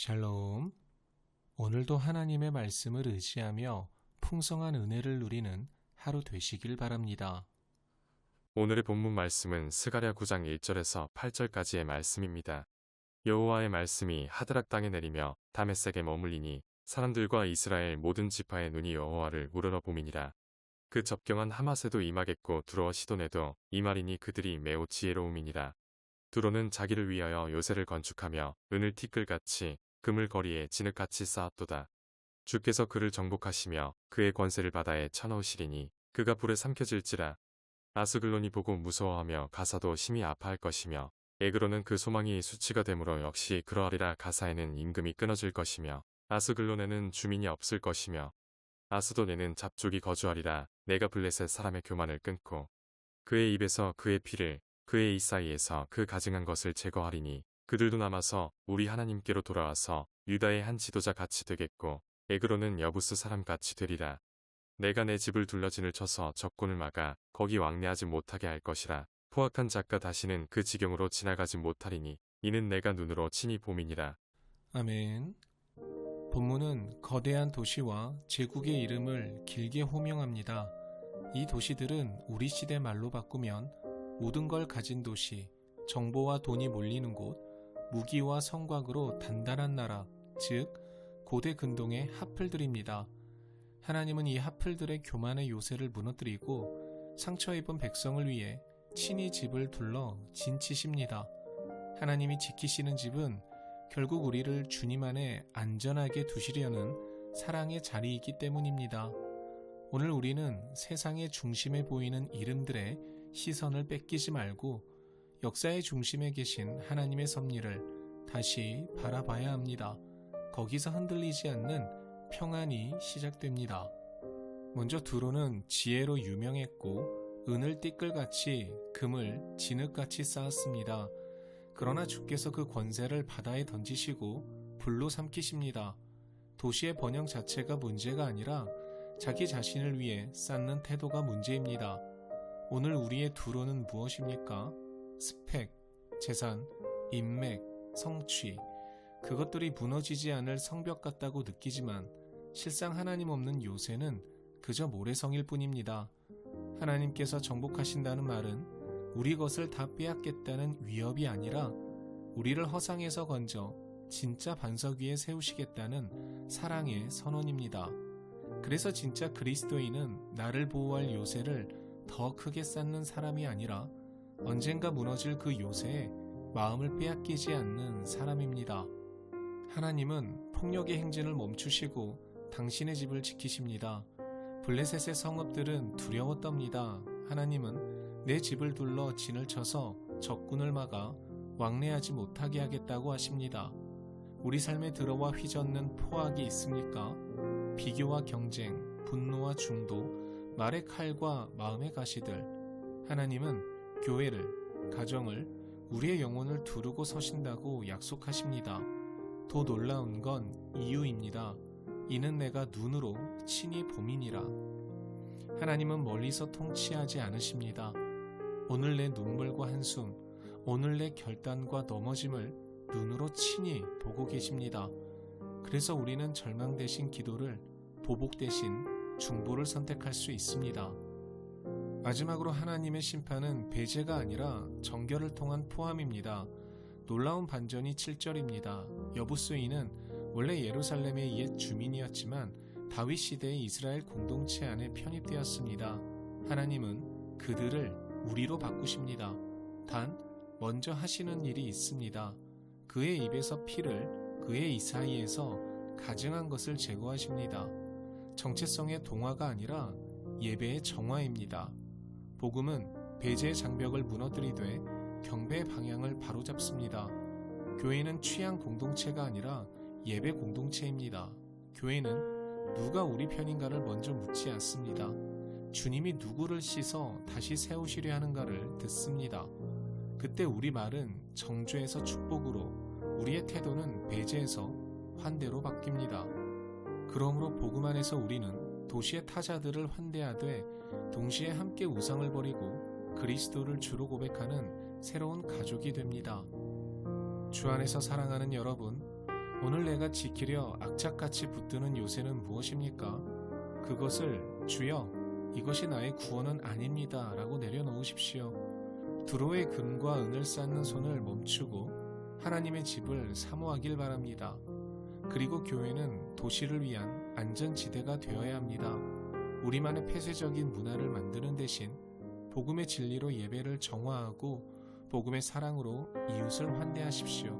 샬롬. 오늘도 하나님의 말씀을 의지하며 풍성한 은혜를 누리는 하루 되시길 바랍니다. 오늘의 본문 말씀은 스가랴 9장 1절에서 8절까지의 말씀입니다. 여호와의 말씀이 하드락 땅에 내리며 다메섹에 머물리니 사람들과 이스라엘 모든 지파의 눈이 여호와를 우러러 봄이니라. 그 접경한 하마세도 임하겠고 두로와 시돈에도 임하리니 그들이 매우 지혜로움이니라. 두로는 자기를 위하여 요새를 건축하며 은을 티끌같이 금을 거리에 진흙같이 쌓았도다. 주께서 그를 정복하시며 그의 권세를 바다에 쳐넣으시리니 그가 불에 삼켜질지라. 아스글론이 보고 무서워하며 가사도 심히 아파할 것이며 에그로는 그 소망이 수치가 되므로 역시 그러하리라 가사에는 임금이 끊어질 것이며 아스글론에는 주민이 없을 것이며 아스돈에는 잡족이 거주하리라 내가 블레셋 사람의 교만을 끊고 그의 입에서 그의 피를 그의 이 사이에서 그 가증한 것을 제거하리니 그들도 남아서 우리 하나님께로 돌아와서 유다의 한 지도자 같이 되겠고 에그로는 여부스 사람 같이 되리라 내가 내 집을 둘러진을 쳐서 적군을 막아 거기 왕래하지 못하게 할 것이라. 포악한 작가 다시는 그 지경으로 지나가지 못하리니 이는 내가 눈으로 친히 봄이니라. 아멘. 본문은 거대한 도시와 제국의 이름을 길게 호명합니다. 이 도시들은 우리 시대 말로 바꾸면 모든 걸 가진 도시, 정보와 돈이 몰리는 곳, 무기와 성곽으로 단단한 나라, 즉 고대 근동의 하플들입니다. 하나님은 이 하플들의 교만의 요새를 무너뜨리고 상처 입은 백성을 위해 친히 집을 둘러 진치십니다. 하나님이 지키시는 집은 결국 우리를 주님 안에 안전하게 두시려는 사랑의 자리이기 때문입니다. 오늘 우리는 세상의 중심에 보이는 이름들의 시선을 뺏기지 말고 역사의 중심에 계신 하나님의 섭리를 다시 바라봐야 합니다. 거기서 흔들리지 않는 평안이 시작됩니다. 먼저 두로는 지혜로 유명했고 은을 띠끌같이 금을 진흙같이 쌓았습니다. 그러나 주께서 그 권세를 바다에 던지시고 불로 삼키십니다. 도시의 번영 자체가 문제가 아니라 자기 자신을 위해 쌓는 태도가 문제입니다. 오늘 우리의 두로는 무엇입니까? 스펙, 재산, 인맥, 성취, 그것들이 무너지지 않을 성벽 같다고 느끼지만 실상 하나님 없는 요새는 그저 모래성일 뿐입니다. 하나님께서 정복하신다는 말은 우리 것을 다 빼앗겠다는 위협이 아니라 우리를 허상에서 건져 진짜 반석 위에 세우시겠다는 사랑의 선언입니다. 그래서 진짜 그리스도인은 나를 보호할 요새를 더 크게 쌓는 사람이 아니라 언젠가 무너질 그 요새에 마음을 빼앗기지 않는 사람입니다. 하나님은 폭력의 행진을 멈추시고 당신의 집을 지키십니다. 블레셋의 성읍들은 두려워 떱니다. 하나님은 내 집을 둘러 진을 쳐서 적군을 막아 왕래하지 못하게 하겠다고 하십니다. 우리 삶에 들어와 휘젓는 포악이 있습니까? 비교와 경쟁, 분노와 중도, 말의 칼과 마음의 가시들. 하나님은 교회를, 가정을, 우리의 영혼을 두르고 서신다고 약속하십니다. 더 놀라운 건 이유입니다. 이는 내가 눈으로 친히 봄이니라. 하나님은 멀리서 통치하지 않으십니다. 오늘 내 눈물과 한숨, 오늘 내 결단과 넘어짐을 눈으로 친히 보고 계십니다. 그래서 우리는 절망 대신 기도를 보복 대신 중보를 선택할 수 있습니다. 마지막으로 하나님의 심판은 배제가 아니라 정결을 통한 포함입니다. 놀라운 반전이 7절입니다. 여부스인은 원래 예루살렘의 옛 주민이었지만 다윗 시대의 이스라엘 공동체 안에 편입되었습니다. 하나님은 그들을 우리로 바꾸십니다. 단 먼저 하시는 일이 있습니다. 그의 입에서 피를 그의 이 사이에서 가증한 것을 제거하십니다. 정체성의 동화가 아니라 예배의 정화입니다. 복음은 배제의 장벽을 무너뜨리되 경배의 방향을 바로잡습니다. 교회는 취향 공동체가 아니라 예배 공동체입니다. 교회는 누가 우리 편인가를 먼저 묻지 않습니다. 주님이 누구를 씻어 다시 세우시려 하는가를 듣습니다. 그때 우리 말은 정죄에서 축복으로, 우리의 태도는 배제에서 환대로 바뀝니다. 그러므로 복음 안에서 우리는 도시의 타자들을 환대하되 동시에 함께 우상을 버리고 그리스도를 주로 고백하는 새로운 가족이 됩니다. 주 안에서 사랑하는 여러분, 오늘 내가 지키려 악착같이 붙드는 요새는 무엇입니까? 그것을 주여 이것이 나의 구원은 아닙니다 라고 내려놓으십시오. 두로의 금과 은을 쌓는 손을 멈추고 하나님의 집을 사모하길 바랍니다. 그리고 교회는 도시를 위한 안전지대가 되어야 합니다. 우리만의 폐쇄적인 문화를 만드는 대신 복음의 진리로 예배를 정화하고 복음의 사랑으로 이웃을 환대하십시오.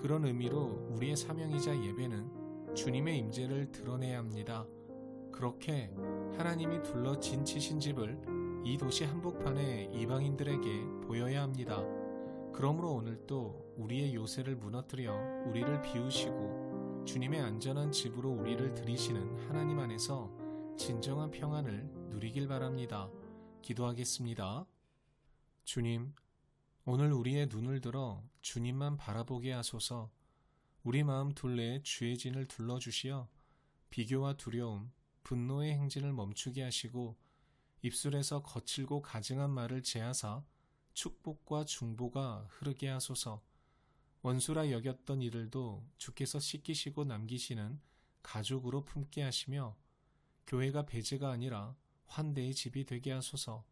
그런 의미로 우리의 사명이자 예배는 주님의 임재를 드러내야 합니다. 그렇게 하나님이 둘러 진치신 집을 이 도시 한복판의 이방인들에게 보여야 합니다. 그러므로 오늘도 우리의 요새를 무너뜨려 우리를 비우시고 주님의 안전한 집으로 우리를 들이시는 하나님 안에서 진정한 평안을 누리길 바랍니다. 기도하겠습니다. 주님, 오늘 우리의 눈을 들어 주님만 바라보게 하소서 우리 마음 둘레에 주의 진을 둘러주시어 비교와 두려움, 분노의 행진을 멈추게 하시고 입술에서 거칠고 가증한 말을 제하사 축복과 중보가 흐르게 하소서 원수라 여겼던 이들도 주께서 씻기시고 남기시는 가족으로 품게 하시며 교회가 배제가 아니라 환대의 집이 되게 하소서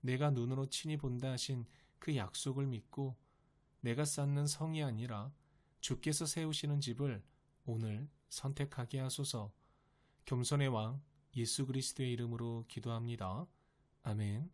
내가 눈으로 친히 본다 하신 그 약속을 믿고 내가 쌓는 성이 아니라 주께서 세우시는 집을 오늘 선택하게 하소서 겸손의 왕 예수 그리스도의 이름으로 기도합니다. 아멘.